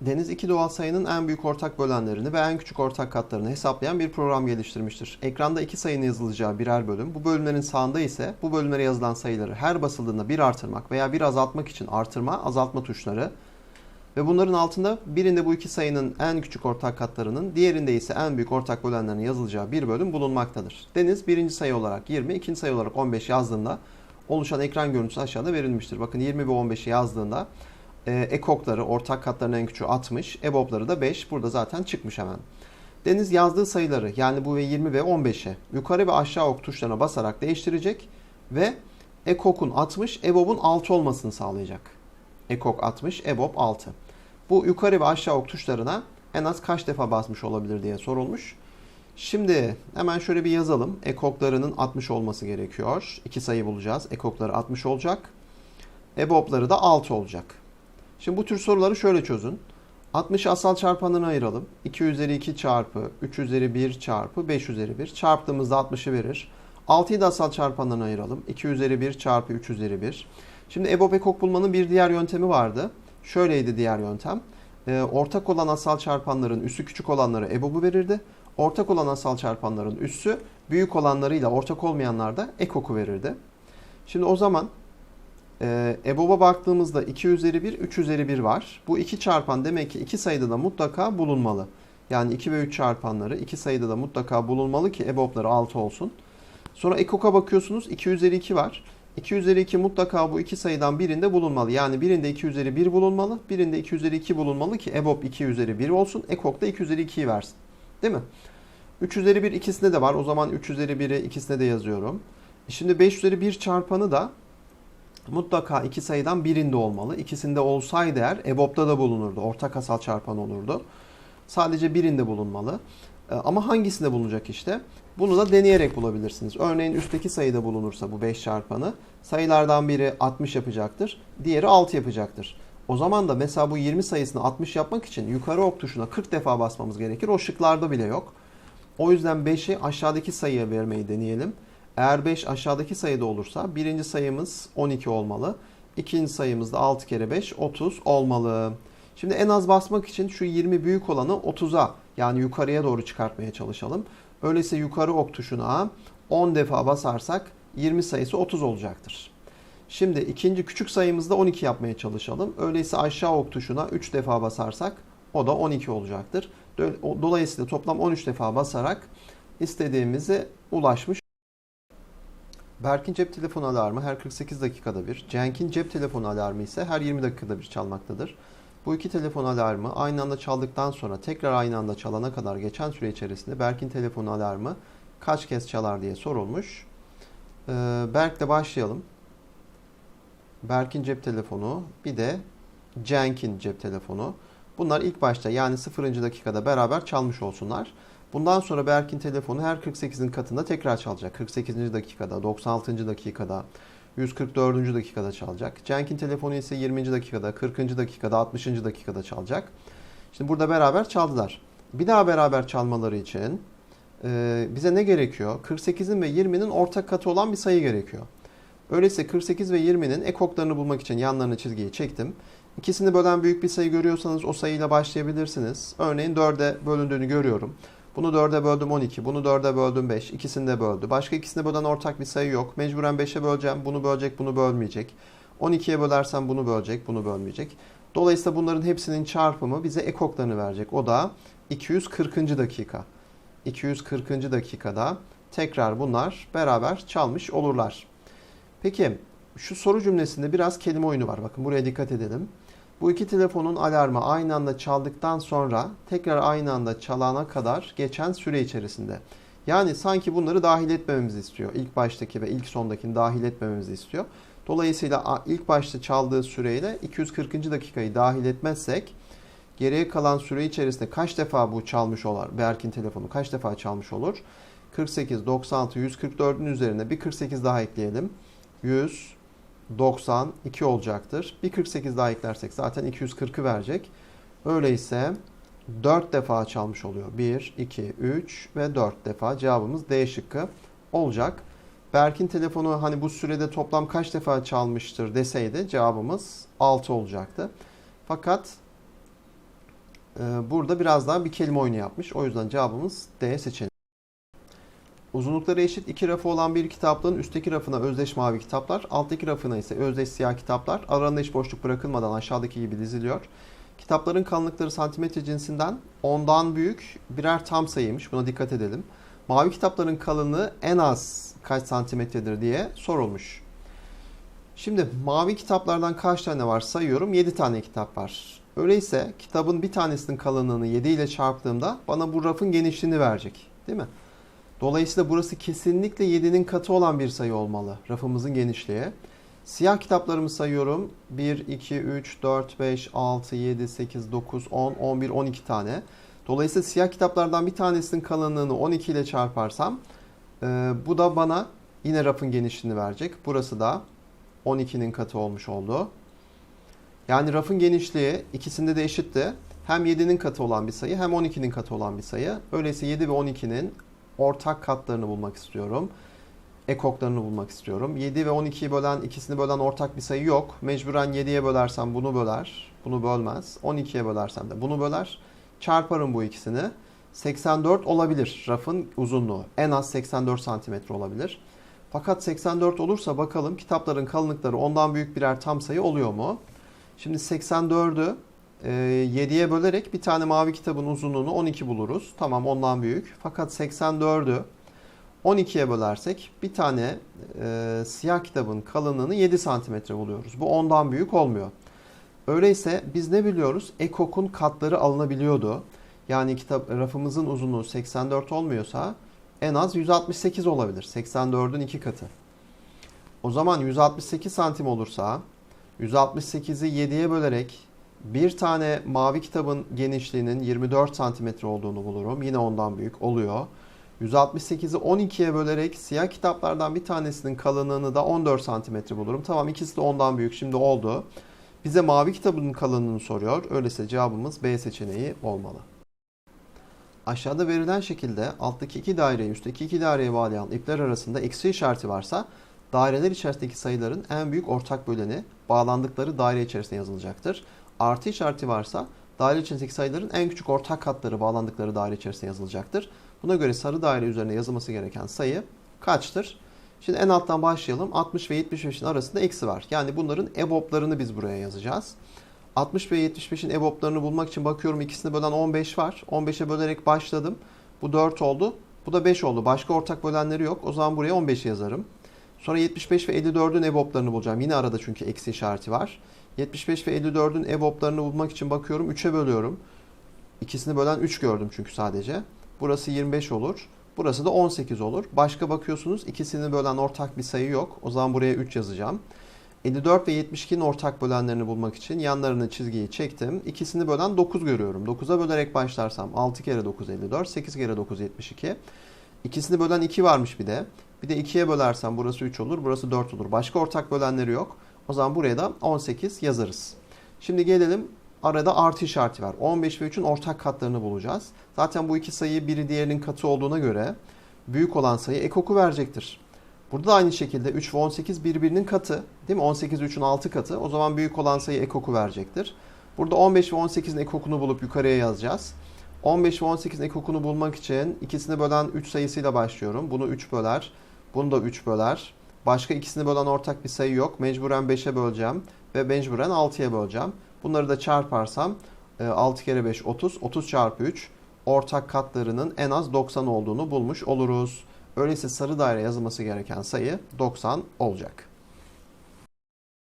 Deniz iki doğal sayının en büyük ortak bölenlerini ve en küçük ortak katlarını hesaplayan bir program geliştirmiştir. Ekranda iki sayının yazılacağı birer bölüm, bu bölümlerin sağında ise bu bölümlere yazılan sayıları her basıldığında bir artırmak veya bir azaltmak için artırma, azaltma tuşları ve bunların altında birinde bu iki sayının en küçük ortak katlarının, diğerinde ise en büyük ortak bölenlerinin yazılacağı bir bölüm bulunmaktadır. Deniz birinci sayı olarak 20, ikinci sayı olarak 15 yazdığında oluşan ekran görüntüsü aşağıda verilmiştir. Bakın 20 ve 15'i yazdığında e, ekokları, ortak katların en küçüğü 60, EBOB'ları da 5. Burada zaten çıkmış hemen. Deniz yazdığı sayıları yani bu ve 20 ve 15'e yukarı ve aşağı ok tuşlarına basarak değiştirecek ve ekokun 60, EBOB'un 6 olmasını sağlayacak. Ekok 60, EBOB 6. Bu yukarı ve aşağı ok tuşlarına en az kaç defa basmış olabilir diye sorulmuş. Şimdi hemen şöyle bir yazalım. Ekoklarının 60 olması gerekiyor. İki sayı bulacağız. Ekokları 60 olacak. EBOB'ları da 6 olacak. Şimdi bu tür soruları şöyle çözün. 60'ı asal çarpanlarına ayıralım. 2 üzeri 2 çarpı 3 üzeri 1 çarpı 5 üzeri 1 çarptığımızda 60'ı verir. 6'yı da asal çarpanlarına ayıralım. 2 üzeri 1 çarpı 3 üzeri 1. Şimdi EBOB ekok bulmanın bir diğer yöntemi vardı. Şöyleydi diğer yöntem. Ee, ortak olan asal çarpanların üssü küçük olanları EBOB'u verirdi. Ortak olan asal çarpanların üssü büyük olanlarıyla ortak olmayanlar da ekoku verirdi. Şimdi o zaman e, EBOB'a baktığımızda 2 üzeri 1, 3 üzeri 1 var. Bu iki çarpan demek ki iki sayıda da mutlaka bulunmalı. Yani 2 ve 3 çarpanları iki sayıda da mutlaka bulunmalı ki EBOB'ları 6 olsun. Sonra ekoka bakıyorsunuz 2 üzeri 2 var. 2 üzeri 2 mutlaka bu iki sayıdan birinde bulunmalı. Yani birinde 2 üzeri 1 bulunmalı, birinde 2 üzeri 2 bulunmalı ki EBOB 2 üzeri 1 olsun. Ekok da 2 üzeri 2'yi versin. Değil mi? 3 üzeri 1 ikisinde de var. O zaman 3 üzeri 1'i ikisine de yazıyorum. Şimdi 5 üzeri 1 çarpanı da mutlaka iki sayıdan birinde olmalı. İkisinde olsaydı eğer EBOB'da da bulunurdu. Ortak asal çarpan olurdu. Sadece birinde bulunmalı. Ee, Ama hangisinde bulunacak işte? Bunu da deneyerek bulabilirsiniz. Örneğin üstteki sayıda bulunursa bu 5 çarpanı sayılardan biri 60 yapacaktır. Diğeri 6 yapacaktır. O zaman da mesela bu 20 sayısını 60 yapmak için yukarı ok tuşuna 40 defa basmamız gerekir. O şıklarda bile yok. O yüzden 5'i aşağıdaki sayıya vermeyi deneyelim. Eğer 5 aşağıdaki sayıda olursa birinci sayımız 12 olmalı. İkinci sayımız da 6 kere 5 30 olmalı. Şimdi en az basmak için şu 20 büyük olanı 30'a yani yukarıya doğru çıkartmaya çalışalım. Öyleyse yukarı ok tuşuna 10 defa basarsak 20 sayısı 30 olacaktır. Şimdi ikinci küçük sayımızda 12 yapmaya çalışalım. Öyleyse aşağı ok tuşuna 3 defa basarsak o da 12 olacaktır. Dolayısıyla toplam 13 defa basarak istediğimize ulaşmış. Berk'in cep telefonu alarmı her 48 dakikada bir, Cenk'in cep telefonu alarmı ise her 20 dakikada bir çalmaktadır. Bu iki telefon alarmı aynı anda çaldıktan sonra tekrar aynı anda çalana kadar geçen süre içerisinde Berk'in telefonu alarmı kaç kez çalar diye sorulmuş. Ee, Berk'le başlayalım. Berk'in cep telefonu bir de Cenk'in cep telefonu. Bunlar ilk başta yani 0. dakikada beraber çalmış olsunlar. Bundan sonra Berk'in telefonu her 48'in katında tekrar çalacak. 48. dakikada, 96. dakikada, 144. dakikada çalacak. Cenk'in telefonu ise 20. dakikada, 40. dakikada, 60. dakikada çalacak. Şimdi burada beraber çaldılar. Bir daha beraber çalmaları için e, bize ne gerekiyor? 48'in ve 20'nin ortak katı olan bir sayı gerekiyor. Öyleyse 48 ve 20'nin ekoklarını bulmak için yanlarına çizgiyi çektim. İkisini bölen büyük bir sayı görüyorsanız o sayıyla başlayabilirsiniz. Örneğin 4'e bölündüğünü görüyorum. Bunu 4'e böldüm 12, bunu 4'e böldüm 5. İkisini de böldü. Başka ikisini bölen ortak bir sayı yok. Mecburen 5'e böleceğim. Bunu bölecek, bunu bölmeyecek. 12'ye bölersem bunu bölecek, bunu bölmeyecek. Dolayısıyla bunların hepsinin çarpımı bize ekoklarını verecek. O da 240. dakika. 240. dakikada tekrar bunlar beraber çalmış olurlar. Peki şu soru cümlesinde biraz kelime oyunu var. Bakın buraya dikkat edelim. Bu iki telefonun alarmı aynı anda çaldıktan sonra tekrar aynı anda çalana kadar geçen süre içerisinde. Yani sanki bunları dahil etmememizi istiyor. İlk baştaki ve ilk sondakini dahil etmememizi istiyor. Dolayısıyla ilk başta çaldığı süreyle 240. dakikayı dahil etmezsek geriye kalan süre içerisinde kaç defa bu çalmış olur? Berk'in telefonu kaç defa çalmış olur? 48, 96, 144'ün üzerine bir 48 daha ekleyelim. 100, 92 olacaktır. Bir 48 daha eklersek zaten 240'ı verecek. Öyleyse 4 defa çalmış oluyor. 1, 2, 3 ve 4 defa cevabımız D şıkkı olacak. Berk'in telefonu hani bu sürede toplam kaç defa çalmıştır deseydi cevabımız 6 olacaktı. Fakat e, burada biraz daha bir kelime oyunu yapmış. O yüzden cevabımız D seçeneği. Uzunlukları eşit iki rafı olan bir kitaplığın üstteki rafına özdeş mavi kitaplar, alttaki rafına ise özdeş siyah kitaplar aralarında hiç boşluk bırakılmadan aşağıdaki gibi diziliyor. Kitapların kalınlıkları santimetre cinsinden ondan büyük birer tam sayıymış. Buna dikkat edelim. Mavi kitapların kalınlığı en az kaç santimetredir diye sorulmuş. Şimdi mavi kitaplardan kaç tane var sayıyorum. 7 tane kitap var. Öyleyse kitabın bir tanesinin kalınlığını 7 ile çarptığımda bana bu rafın genişliğini verecek. Değil mi? Dolayısıyla burası kesinlikle 7'nin katı olan bir sayı olmalı. Rafımızın genişliği. Siyah kitaplarımı sayıyorum. 1, 2, 3, 4, 5, 6, 7, 8, 9, 10, 11, 12 tane. Dolayısıyla siyah kitaplardan bir tanesinin kalınlığını 12 ile çarparsam e, bu da bana yine rafın genişliğini verecek. Burası da 12'nin katı olmuş oldu. Yani rafın genişliği ikisinde de eşitti. Hem 7'nin katı olan bir sayı hem 12'nin katı olan bir sayı. Öyleyse 7 ve 12'nin ortak katlarını bulmak istiyorum. Ekoklarını bulmak istiyorum. 7 ve 12'yi bölen, ikisini bölen ortak bir sayı yok. Mecburen 7'ye bölersem bunu böler. Bunu bölmez. 12'ye bölersem de bunu böler. Çarparım bu ikisini. 84 olabilir rafın uzunluğu. En az 84 santimetre olabilir. Fakat 84 olursa bakalım kitapların kalınlıkları ondan büyük birer tam sayı oluyor mu? Şimdi 84'ü 7'ye bölerek bir tane mavi kitabın uzunluğunu 12 buluruz. Tamam ondan büyük. Fakat 84'ü 12'ye bölersek bir tane e, siyah kitabın kalınlığını 7 santimetre buluyoruz. Bu ondan büyük olmuyor. Öyleyse biz ne biliyoruz? Ekok'un katları alınabiliyordu. Yani kitap rafımızın uzunluğu 84 olmuyorsa en az 168 olabilir. 84'ün iki katı. O zaman 168 santim olursa 168'i 7'ye bölerek bir tane mavi kitabın genişliğinin 24 santimetre olduğunu bulurum. Yine ondan büyük oluyor. 168'i 12'ye bölerek siyah kitaplardan bir tanesinin kalınlığını da 14 santimetre bulurum. Tamam ikisi de ondan büyük şimdi oldu. Bize mavi kitabın kalınlığını soruyor. Öyleyse cevabımız B seçeneği olmalı. Aşağıda verilen şekilde alttaki iki daireyi üstteki iki daireye bağlayan ipler arasında eksi işareti varsa daireler içerisindeki sayıların en büyük ortak böleni bağlandıkları daire içerisinde yazılacaktır. Artı işareti varsa daire içerisindeki sayıların en küçük ortak katları bağlandıkları daire içerisinde yazılacaktır. Buna göre sarı daire üzerine yazılması gereken sayı kaçtır? Şimdi en alttan başlayalım. 60 ve 75'in arasında eksi var. Yani bunların EBOB'larını biz buraya yazacağız. 60 ve 75'in EBOB'larını bulmak için bakıyorum ikisini bölen 15 var. 15'e bölerek başladım. Bu 4 oldu. Bu da 5 oldu. Başka ortak bölenleri yok. O zaman buraya 15 yazarım. Sonra 75 ve 54'ün EBOB'larını bulacağım. Yine arada çünkü eksi işareti var. 75 ve 54'ün EBOB'larını bulmak için bakıyorum. 3'e bölüyorum. İkisini bölen 3 gördüm çünkü sadece. Burası 25 olur. Burası da 18 olur. Başka bakıyorsunuz ikisini bölen ortak bir sayı yok. O zaman buraya 3 yazacağım. 54 ve 72'nin ortak bölenlerini bulmak için yanlarını çizgiyi çektim. İkisini bölen 9 görüyorum. 9'a bölerek başlarsam 6 kere 9 54, 8 kere 9 72. İkisini bölen 2 varmış bir de. Bir de 2'ye bölersem burası 3 olur, burası 4 olur. Başka ortak bölenleri yok. O zaman buraya da 18 yazarız. Şimdi gelelim arada artı işareti var. 15 ve 3'ün ortak katlarını bulacağız. Zaten bu iki sayı biri diğerinin katı olduğuna göre büyük olan sayı ekoku verecektir. Burada da aynı şekilde 3 ve 18 birbirinin katı. Değil mi? 18 3'ün 6 katı. O zaman büyük olan sayı ekoku verecektir. Burada 15 ve 18'in ekokunu bulup yukarıya yazacağız. 15 ve 18'in ekokunu bulmak için ikisini bölen 3 sayısıyla başlıyorum. Bunu 3 böler. Bunu da 3 böler. Başka ikisini bölen ortak bir sayı yok. Mecburen 5'e böleceğim. Ve mecburen 6'ya böleceğim. Bunları da çarparsam 6 kere 5 30. 30 çarpı 3 ortak katlarının en az 90 olduğunu bulmuş oluruz. Öyleyse sarı daire yazılması gereken sayı 90 olacak.